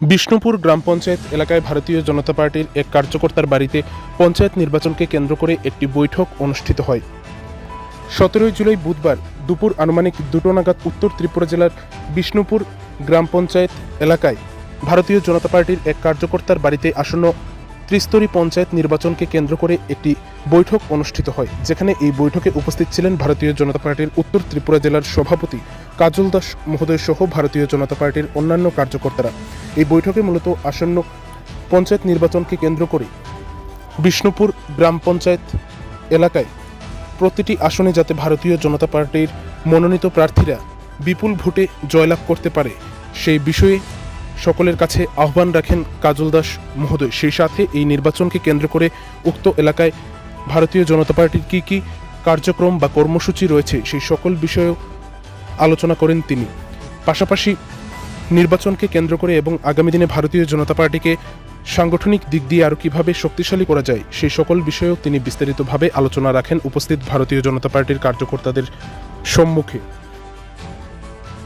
বিষ্ণুপুর গ্রাম পঞ্চায়েত এলাকায় ভারতীয় জনতা পার্টির এক কার্যকর্তার বাড়িতে পঞ্চায়েত নির্বাচনকে কেন্দ্র করে একটি বৈঠক অনুষ্ঠিত হয়। সতেরোই জুলাই বুধবার দুপুর আনুমানিক দুটো নাগাদ উত্তর ত্রিপুরা জেলার বিষ্ণুপুর গ্রাম পঞ্চায়েত এলাকায় ভারতীয় জনতা পার্টির এক কার্যকর্তার বাড়িতে আসন্ন ত্রিস্তরী পঞ্চায়েত নির্বাচনকে কেন্দ্র করে একটি বৈঠক অনুষ্ঠিত হয়, যেখানে এই বৈঠকে উপস্থিত ছিলেন ভারতীয় জনতা পার্টির উত্তর ত্রিপুরা জেলার সভাপতি কাজল দাস মহোদয় সহ ভারতীয় জনতা পার্টির অন্যান্য কার্যকর্তারা। এই বৈঠকে মূলত আসন্ন পঞ্চায়েত নির্বাচনকে কেন্দ্র করে বিষ্ণুপুর গ্রাম পঞ্চায়েত এলাকায় প্রতিটি আসনে যাতে ভারতীয় জনতা পার্টির মনোনীত প্রার্থীরা বিপুল ভোটে জয়লাভ করতে পারে, সেই বিষয়ে সকলের কাছে আহ্বান রাখেন কাজল দাস মহোদয়। সেই সাথে এই নির্বাচনকে কেন্দ্র করে উক্ত এলাকায় ভারতীয় জনতা পার্টির কী কী কার্যক্রম বা কর্মসূচি রয়েছে, সেই সকল বিষয়েও আলোচনা করেন তিনি। পাশাপাশি নির্বাচনকে কেন্দ্র করে এবং আগামী দিনে ভারতীয় জনতা পার্টিকে সাংগঠনিক দিক দিয়ে আরও কীভাবে শক্তিশালী করা যায়, সেই সকল বিষয়েও তিনি বিস্তারিতভাবে আলোচনা রাখেন উপস্থিত ভারতীয় জনতা পার্টির কার্যকর্তাদের সম্মুখে।